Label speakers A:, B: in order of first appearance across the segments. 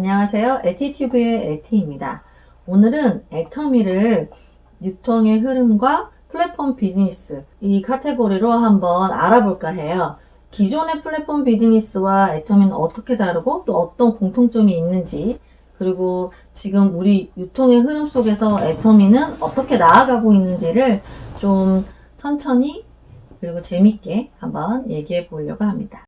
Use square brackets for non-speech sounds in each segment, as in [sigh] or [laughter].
A: 안녕하세요. 에티튜브의 에티입니다. 오늘은 애터미를 유통의 흐름과 플랫폼 비즈니스 이 카테고리로 한번 알아볼까 해요. 기존의 플랫폼 비즈니스와 애터미는 어떻게 다르고 또 어떤 공통점이 있는지 그리고 지금 우리 유통의 흐름 속에서 애터미는 어떻게 나아가고 있는지를 좀 천천히 그리고 재밌게 한번 얘기해 보려고 합니다.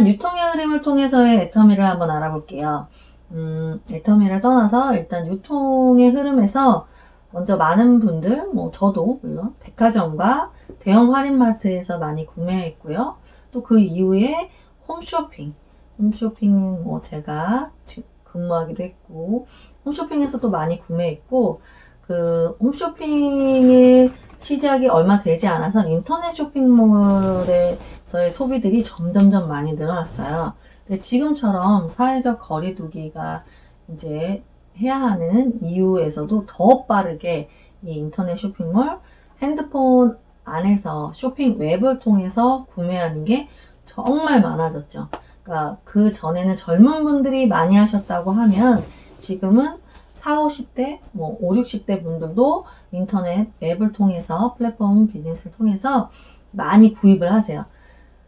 A: 일단 유통의 흐름을 통해서의 애터미를 한번 알아볼게요. 음, 애터미를 떠나서 일단 유통의 흐름에서 먼저 많은 분들, 뭐 저도 물론 백화점과 대형 할인마트에서 많이 구매했고요. 또 그 이후에 홈쇼핑, 홈쇼핑은 뭐 제가 지- 근무하기도 했고 홈쇼핑에서도 많이 구매했고 그 홈쇼핑의 시작이 얼마 되지 않아서 인터넷 쇼핑몰에서의 소비들이 점점점 많이 늘어났어요. 근데 지금처럼 사회적 거리두기가 이제 해야 하는 이유에서도 더 빠르게 이 인터넷 쇼핑몰, 핸드폰 안에서 쇼핑 웹을 통해서 구매하는 게 정말 많아졌죠. 그러니까 그 전에는 젊은 분들이 많이 하셨다고 하면 지금은 4, 50대, 뭐 5, 60대 분들도 인터넷 앱을 통해서 플랫폼 비즈니스를 통해서 많이 구입을 하세요.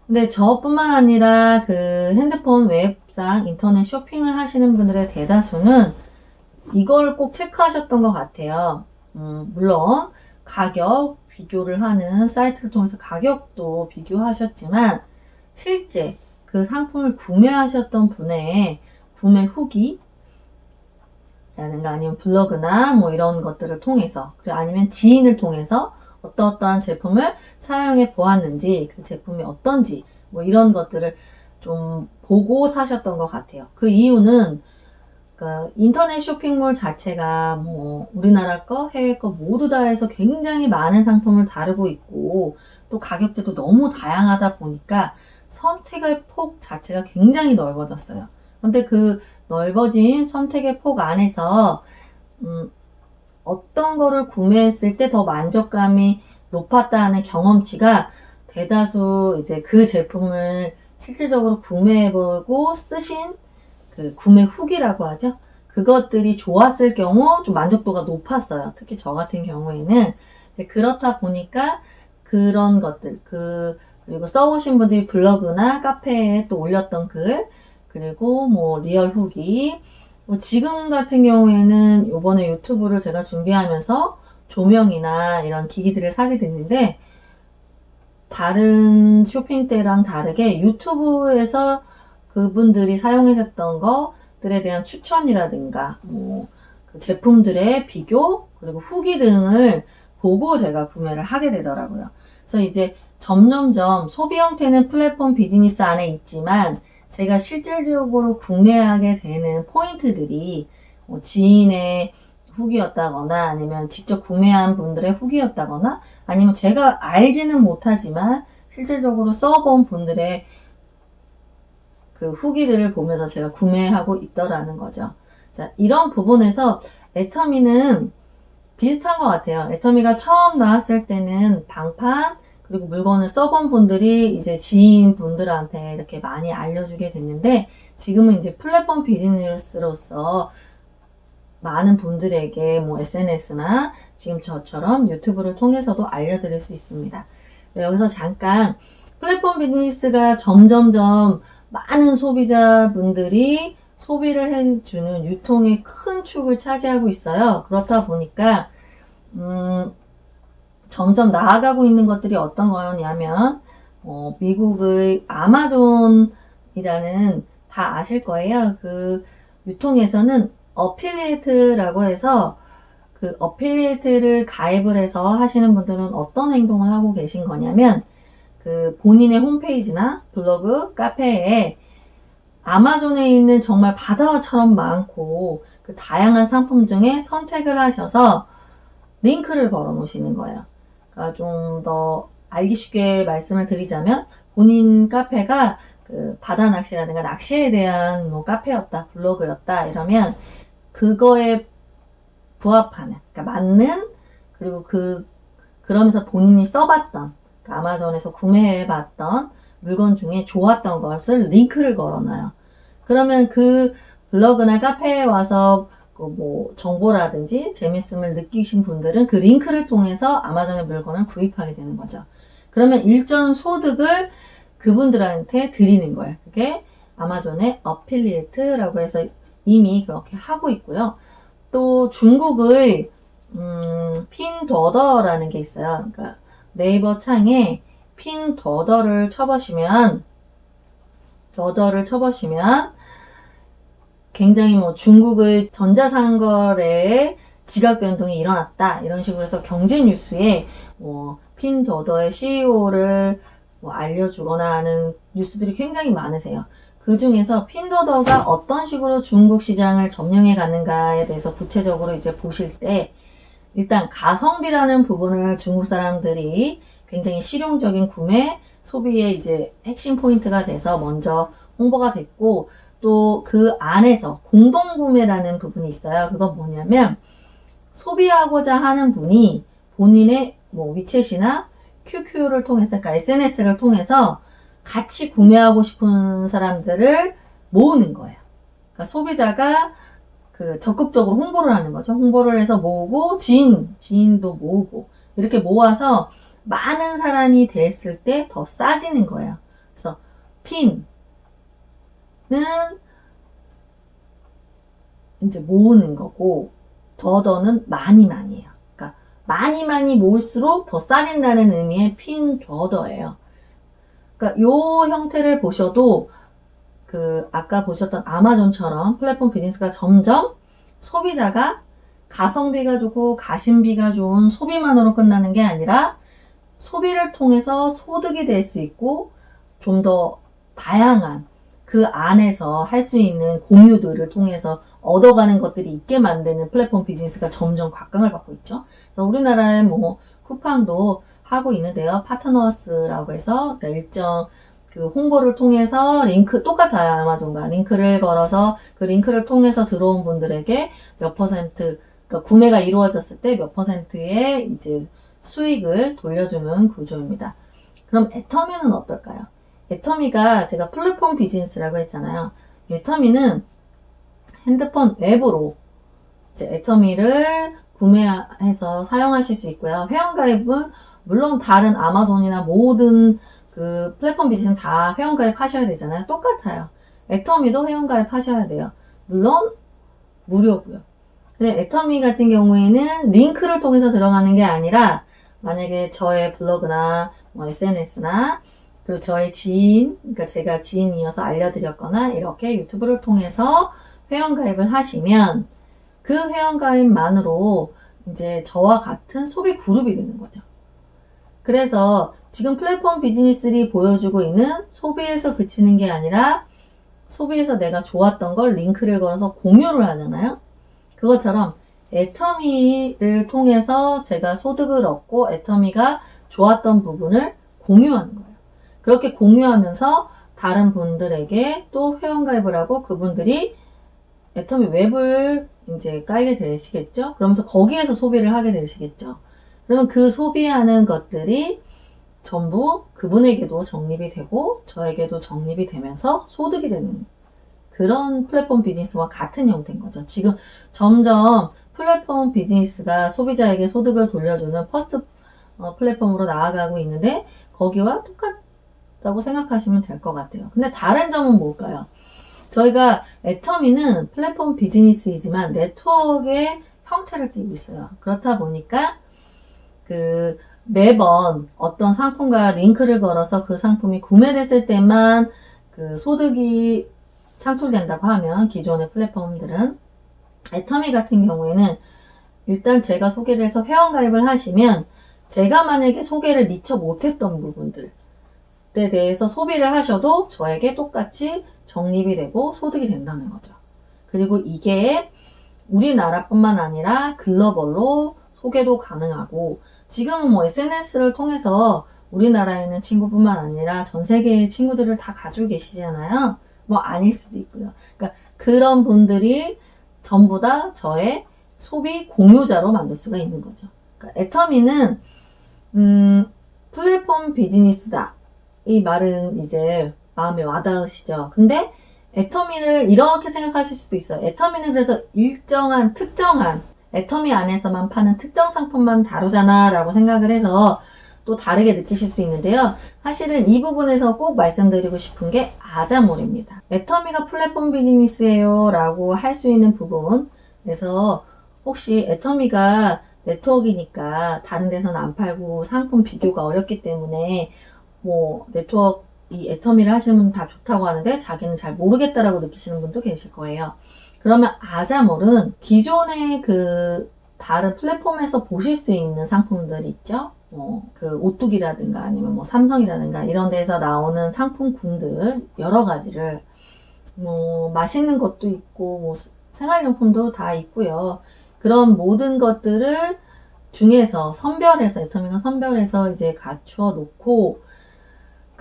A: 근데 저뿐만 아니라 그 핸드폰 웹상 인터넷 쇼핑을 하시는 분들의 대다수는 이걸 꼭 체크하셨던 것 같아요. 음, 물론 가격 비교를 하는 사이트를 통해서 가격도 비교하셨지만 실제 그 상품을 구매하셨던 분의 구매 후기 라든가 아니면 블로그나 뭐 이런 것들을 통해서 그리고 아니면 지인을 통해서 어떠어떠한 제품을 사용해 보았는지 그 제품이 어떤지 뭐 이런 것들을 좀 보고 사셨던 것 같아요. 그 이유는 그러니까 인터넷 쇼핑몰 자체가 뭐 우리나라 거, 해외 거 모두 다 해서 굉장히 많은 상품을 다루고 있고 또 가격대도 너무 다양하다 보니까 선택의 폭 자체가 굉장히 넓어졌어요. 근데 그 넓어진 선택의 폭 안에서 음, 어떤 거를 구매했을 때 더 만족감이 높았다는 경험치가 대다수 이제 그 제품을 실질적으로 구매해보고 쓰신 그 구매 후기라고 하죠. 그것들이 좋았을 경우 좀 만족도가 높았어요. 특히 저 같은 경우에는 그렇다 보니까 그런 것들 그 그리고 써보신 분들이 블로그나 카페에 또 올렸던 글 그리고 뭐 리얼 후기 뭐 지금 같은 경우에는 요번에 유튜브를 제가 준비하면서 조명이나 이런 기기들을 사게 됐는데 다른 쇼핑 때랑 다르게 유튜브에서 그분들이 사용하셨던 것들에 대한 추천이라든가 뭐 그 제품들의 비교 그리고 후기 등을 보고 제가 구매를 하게 되더라고요. 그래서 이제 점점점 소비 형태는 플랫폼 비즈니스 안에 있지만 제가 실질적으로 구매하게 되는 포인트들이 뭐 지인의 후기였다거나 아니면 직접 구매한 분들의 후기였다거나 아니면 제가 알지는 못하지만 실질적으로 써본 분들의 그 후기들을 보면서 제가 구매하고 있더라는 거죠. 자, 이런 부분에서 애터미는 비슷한 것 같아요. 애터미가 처음 나왔을 때는 방판, 그리고 물건을 써본 분들이 이제 지인 분들한테 이렇게 많이 알려주게 됐는데, 지금은 이제 플랫폼 비즈니스로서 많은 분들에게 뭐 SNS나 지금 저처럼 유튜브를 통해서도 알려드릴 수 있습니다. 네, 여기서 잠깐 플랫폼 비즈니스가 점점점 많은 소비자분들이 소비를 해주는 유통의 큰 축을 차지하고 있어요. 그렇다 보니까 음, 점점 나아가고 있는 것들이 어떤 거냐면 어, 미국의 아마존이라는 다 아실 거예요. 그 유통에서는 어필리에이트라고 해서 그 어필리에이트를 가입을 해서 하시는 분들은 어떤 행동을 하고 계신 거냐면 그 본인의 홈페이지나 블로그, 카페에 아마존에 있는 정말 바다처럼 많고 그 다양한 상품 중에 선택을 하셔서 링크를 걸어 놓으시는 거예요. 그러니까 좀 더 알기 쉽게 말씀을 드리자면 본인 카페가 그 바다 낚시라든가 낚시에 대한 뭐 카페였다, 블로그였다 이러면 그거에 부합하는, 그러니까 맞는, 그리고 그, 그러면서 본인이 써봤던, 그러니까 아마존에서 구매해봤던 물건 중에 좋았던 것을 링크를 걸어놔요. 그러면 그 블로그나 카페에 와서 그 뭐 정보라든지 재밌음을 느끼신 분들은 그 링크를 통해서 아마존의 물건을 구입하게 되는 거죠. 그러면 일정 소득을 그분들한테 드리는 거예요. 그게 아마존의 어필리에이트라고 해서 이미 그렇게 하고 있고요. 또 중국의 음, 핀더더라는 게 있어요. 그러니까 네이버 창에 핀더더를 쳐보시면 더더를 쳐보시면 굉장히 뭐 중국의 전자상거래에 지각 변동이 일어났다 이런 식으로 해서 경제 뉴스에 뭐 핀더더의 CEO를 뭐 알려주거나 하는 뉴스들이 굉장히 많으세요. 그 중에서 핀더더가 어떤 식으로 중국 시장을 점령해 가는가에 대해서 구체적으로 이제 보실 때 일단 가성비라는 부분을 중국 사람들이 굉장히 실용적인 구매 소비의 이제 핵심 포인트가 돼서 먼저 홍보가 됐고 또 그 안에서 공동구매라는 부분이 있어요. 그건 뭐냐면 소비하고자 하는 분이 본인의 뭐 위챗이나 QQ를 통해서, 그러니까 SNS를 통해서 같이 구매하고 싶은 사람들을 모으는 거예요. 그러니까 소비자가 그 적극적으로 홍보를 하는 거죠. 홍보를 해서 모으고 지인, 지인도 모으고 이렇게 모아서 많은 사람이 됐을 때 더 싸지는 거예요. 그래서 핀은 이제 모으는 거고 더더는 많이 많이에요. 그러니까 많이 많이 모을수록 더 싸진다는 의미의 핀 더더예요. 그러니까 요 형태를 보셔도 그 아까 보셨던 아마존처럼 플랫폼 비즈니스가 점점 소비자가 가성비가 좋고 가심비가 좋은 소비만으로 끝나는 게 아니라 소비를 통해서 소득이 될 수 있고 좀 더 다양한 그 안에서 할 수 있는 공유들을 통해서 얻어가는 것들이 있게 만드는 플랫폼 비즈니스가 점점 각광을 받고 있죠. 그래서 우리나라의 뭐 쿠팡도 하고 있는데요. 파트너스라고 해서 그러니까 일정 그 홍보를 통해서 링크 똑같아요 아마존과 링크를 걸어서 그 링크를 통해서 들어온 분들에게 몇 퍼센트 그러니까 구매가 이루어졌을 때 몇 퍼센트의 이제 수익을 돌려주는 구조입니다. 그럼 애터미는 어떨까요? 애터미가 제가 플랫폼 비즈니스라고 했잖아요. 애터미는 핸드폰 앱으로 이제 애터미를 구매해서 사용하실 수 있고요. 회원가입은 물론 다른 아마존이나 모든 그 플랫폼 비즈니스 다 회원가입 하셔야 되잖아요. 똑같아요. 애터미도 회원가입 하셔야 돼요. 물론 무료고요. 근데 애터미 같은 경우에는 링크를 통해서 들어가는 게 아니라 만약에 저의 블로그나 뭐 SNS나 그리고 저의 지인, 그러니까 제가 지인이어서 알려드렸거나 이렇게 유튜브를 통해서 회원가입을 하시면 그 회원가입만으로 이제 저와 같은 소비 그룹이 되는 거죠. 그래서 지금 플랫폼 비즈니스들이 보여주고 있는 소비에서 그치는 게 아니라 소비에서 내가 좋았던 걸 링크를 걸어서 공유를 하잖아요. 그것처럼 애터미를 통해서 제가 소득을 얻고 애터미가 좋았던 부분을 공유하는 거예요. 그렇게 공유하면서 다른 분들에게 또 회원가입을 하고 그분들이 애터미 웹을 이제 깔게 되시겠죠? 그러면서 거기에서 소비를 하게 되시겠죠? 그러면 그 소비하는 것들이 전부 그분에게도 적립이 되고 저에게도 적립이 되면서 소득이 되는 그런 플랫폼 비즈니스와 같은 형태인 거죠. 지금 점점 플랫폼 비즈니스가 소비자에게 소득을 돌려주는 퍼스트 어, 플랫폼으로 나아가고 있는데 거기와 똑같 다고 생각하시면 될 것 같아요. 근데 다른 점은 뭘까요? 저희가 애터미는 플랫폼 비즈니스이지만 네트워크의 형태를 띠고 있어요. 그렇다 보니까 그 매번 어떤 상품과 링크를 걸어서 그 상품이 구매됐을 때만 그 소득이 창출된다고 하면 기존의 플랫폼들은 애터미 같은 경우에는 일단 제가 소개를 해서 회원가입을 하시면 제가 만약에 소개를 미처 못했던 부분들 에 대해서 소비를 하셔도 저에게 똑같이 적립이 되고 소득이 된다는 거죠. 그리고 이게 우리나라뿐만 아니라 글로벌로 소개도 가능하고 지금은 뭐 SNS를 통해서 우리나라에 있는 친구뿐만 아니라 전 세계의 친구들을 다 가지고 계시잖아요. 뭐 아닐 수도 있고요. 그러니까 그런 분들이 전부 다 저의 소비 공유자로 만들 수가 있는 거죠. 그러니까 애터미는 음, 플랫폼 비즈니스다. 이 말은 이제 마음에 와닿으시죠. 근데 애터미를 이렇게 생각하실 수도 있어요. 애터미는 그래서 일정한 특정한 애터미 안에서만 파는 특정 상품만 다루잖아 라고 생각을 해서 또 다르게 느끼실 수 있는데요. 사실은 이 부분에서 꼭 말씀드리고 싶은 게 아자몰입니다. 애터미가 플랫폼 비즈니스예요 라고 할 수 있는 부분 그래서 혹시 애터미가 네트워크이니까 다른 데서는 안 팔고 상품 비교가 어렵기 때문에 뭐 네트워크 이 애터미를 하시는 분 다 좋다고 하는데 자기는 잘 모르겠다라고 느끼시는 분도 계실 거예요. 그러면 아자몰은 기존의 그 다른 플랫폼에서 보실 수 있는 상품들 있죠? 뭐, 그 오뚜기라든가 아니면 뭐 삼성이라든가 이런 데서 나오는 상품군들 여러 가지를 뭐 맛있는 것도 있고 뭐 생활용품도 다 있고요. 그런 모든 것들을 중에서 선별해서 애터미가 선별해서 이제 갖추어 놓고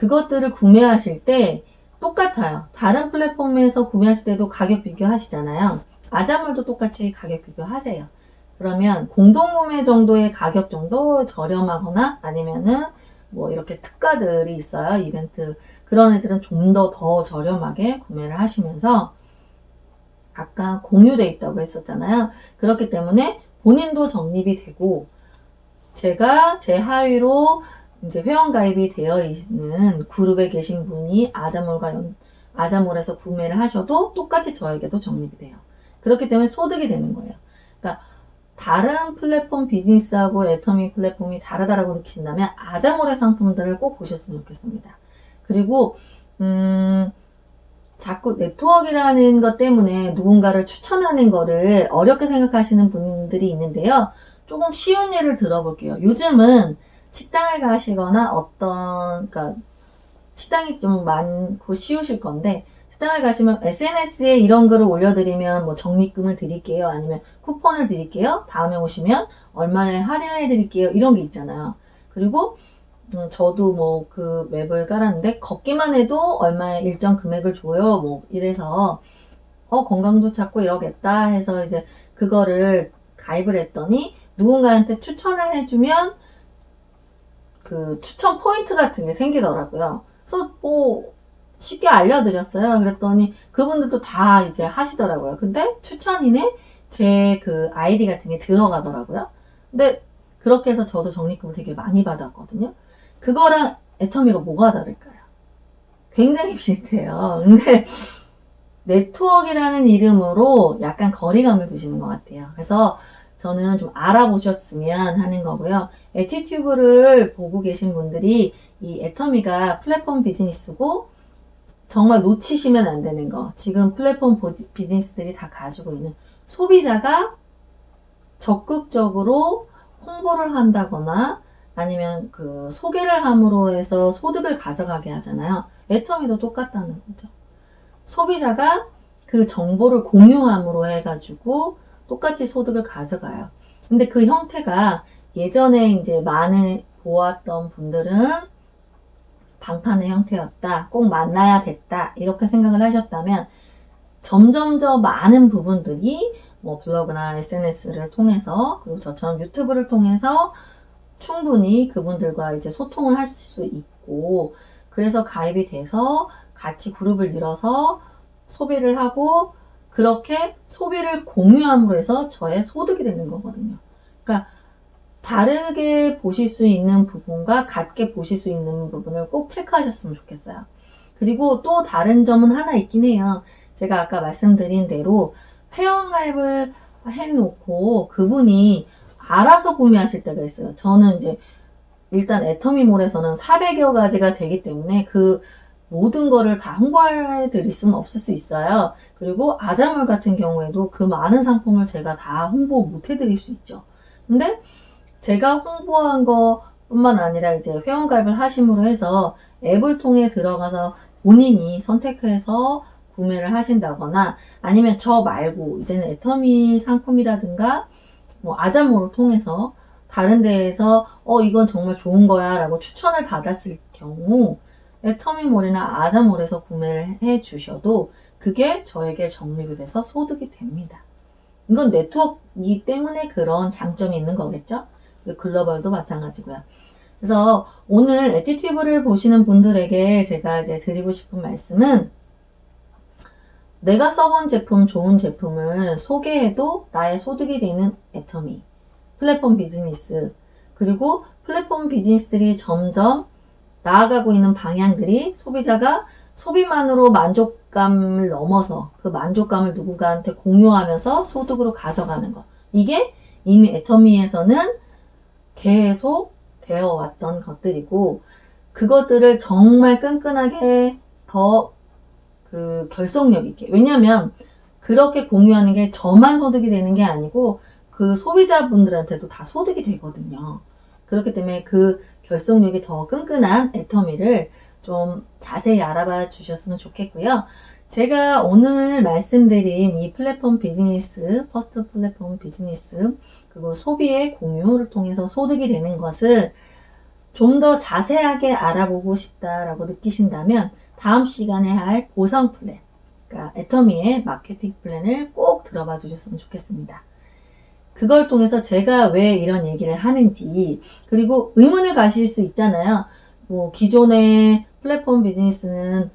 A: 그것들을 구매하실 때 똑같아요. 다른 플랫폼에서 구매하실 때도 가격 비교하시잖아요. 아자몰도 똑같이 가격 비교하세요. 그러면 공동구매 정도의 가격 정도 저렴하거나 아니면은 뭐 이렇게 특가들이 있어요. 이벤트. 그런 애들은 좀 더더 저렴하게 구매를 하시면서 아까 공유돼 있다고 했었잖아요. 그렇기 때문에 본인도 적립이 되고 제가 제 하위로 이제 회원가입이 되어 있는 그룹에 계신 분이 아자몰과 연- 아자몰에서 구매를 하셔도 똑같이 저에게도 적립이 돼요. 그렇기 때문에 소득이 되는 거예요. 그러니까 다른 플랫폼 비즈니스하고 애터미 플랫폼이 다르다라고 느끼신다면 아자몰의 상품들을 꼭 보셨으면 좋겠습니다. 그리고 음, 자꾸 네트워크라는 것 때문에 누군가를 추천하는 거를 어렵게 생각하시는 분들이 있는데요. 조금 쉬운 예를 들어볼게요. 요즘은 식당을 가시거나 어떤, 그러니까 식당이 좀 많고 쉬우실 건데, 식당을 가시면 SNS에 이런 글을 올려드리면 뭐 적립금을 드릴게요. 아니면 쿠폰을 드릴게요. 다음에 오시면 얼마에 할인해 드릴게요. 이런 게 있잖아요. 그리고 음, 저도 뭐그 웹을 깔았는데 걷기만 해도 얼마의 일정 금액을 줘요. 뭐 이래서 어 건강도 찾고 이러겠다 해서 이제 그거를 가입을 했더니 누군가한테 추천을 해주면 그 추천 포인트 같은 게 생기더라고요. 그래서 뭐 쉽게 알려드렸어요. 그랬더니 그분들도 다 이제 하시더라고요. 근데 추천인에 제 그 아이디 같은 게 들어가더라고요. 근데 그렇게 해서 저도 적립금을 되게 많이 받았거든요. 그거랑 애터미가 뭐가 다를까요? 굉장히 [laughs] 비슷해요. 근데 [laughs] 네트워크라는 이름으로 약간 거리감을 두시는 것 같아요. 그래서 저는 좀 알아보셨으면 하는 거고요. 에티튜브를 보고 계신 분들이 이 애터미가 플랫폼 비즈니스고 정말 놓치시면 안 되는 거. 지금 플랫폼 비즈니스들이 다 가지고 있는 소비자가 적극적으로 홍보를 한다거나 아니면 그 소개를 함으로 해서 소득을 가져가게 하잖아요. 애터미도 똑같다는 거죠. 소비자가 그 정보를 공유함으로 해가지고 똑같이 소득을 가져가요. 근데 그 형태가 예전에 이제 많이 보았던 분들은 방판의 형태였다. 꼭 만나야 됐다. 이렇게 생각을 하셨다면 점점 더 많은 부분들이 뭐 블로그나 SNS를 통해서 그리고 저처럼 유튜브를 통해서 충분히 그분들과 이제 소통을 할 수 있고 그래서 가입이 돼서 같이 그룹을 이뤄서 소비를 하고 그렇게 소비를 공유함으로 해서 저의 소득이 되는 거거든요. 그러니까 다르게 보실 수 있는 부분과 같게 보실 수 있는 부분을 꼭 체크하셨으면 좋겠어요. 그리고 또 다른 점은 하나 있긴 해요. 제가 아까 말씀드린 대로 회원가입을 해놓고 그분이 알아서 구매하실 때가 있어요. 저는 이제 일단 애터미몰에서는 400여 가지가 되기 때문에 그 모든 거를 다 홍보해 드릴 수는 없을 수 있어요. 그리고 아자몰 같은 경우에도 그 많은 상품을 제가 다 홍보 못 해드릴 수 있죠. 근데 제가 홍보한 거 뿐만 아니라 이제 회원가입을 하심으로 해서 앱을 통해 들어가서 본인이 선택해서 구매를 하신다거나 아니면 저 말고 이제는 애터미 상품이라든가 뭐 아자모를 통해서 다른 데에서 어 이건 정말 좋은 거야 라고 추천을 받았을 경우 애터미몰이나 아자몰에서 구매를 해 주셔도 그게 저에게 적립이 돼서 소득이 됩니다. 이건 네트워크 이 때문에 그런 장점이 있는 거겠죠? 그 글로벌도 마찬가지고요. 그래서 오늘 에티튜브를 보시는 분들에게 제가 이제 드리고 싶은 말씀은 내가 써본 제품, 좋은 제품을 소개해도 나의 소득이 되는 애터미, 플랫폼 비즈니스, 그리고 플랫폼 비즈니스들이 점점 나아가고 있는 방향들이 소비자가 소비만으로 만족감을 넘어서 그 만족감을 누군가한테 공유하면서 소득으로 가져가는 것. 이게 이미 애터미에서는 계속 되어 왔던 것들이고, 그것들을 정말 끈끈하게 더 그 결속력 있게. 왜냐면 그렇게 공유하는 게 저만 소득이 되는 게 아니고 그 소비자분들한테도 다 소득이 되거든요. 그렇기 때문에 그 결속력이 더 끈끈한 애터미를 좀 자세히 알아봐 주셨으면 좋겠고요. 제가 오늘 말씀드린 이 플랫폼 비즈니스, 퍼스트 플랫폼 비즈니스, 그리고 소비의 공유를 통해서 소득이 되는 것을 좀 더 자세하게 알아보고 싶다라고 느끼신다면 다음 시간에 할 보상 플랜, 그러니까 애터미의 마케팅 플랜을 꼭 들어봐 주셨으면 좋겠습니다. 그걸 통해서 제가 왜 이런 얘기를 하는지, 그리고 의문을 가실 수 있잖아요. 뭐, 기존의 플랫폼 비즈니스는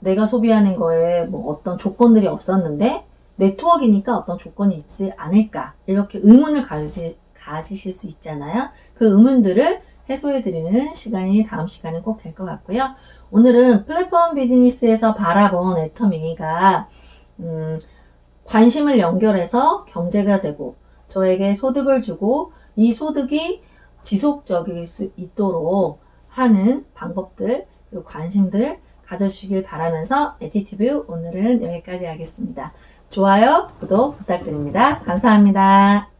A: 내가 소비하는 거에 뭐 어떤 조건들이 없었는데, 네트워크니까 어떤 조건이 있지 않을까. 이렇게 의문을 가지, 가지실 수 있잖아요. 그 의문들을 해소해드리는 시간이 다음 시간에 꼭 될 것 같고요. 오늘은 플랫폼 비즈니스에서 바라본 애터미가, 음, 관심을 연결해서 경제가 되고, 저에게 소득을 주고, 이 소득이 지속적일 수 있도록 하는 방법들, 관심들 가져주시길 바라면서 에티튜브 오늘은 여기까지 하겠습니다. 좋아요, 구독 부탁드립니다. 감사합니다.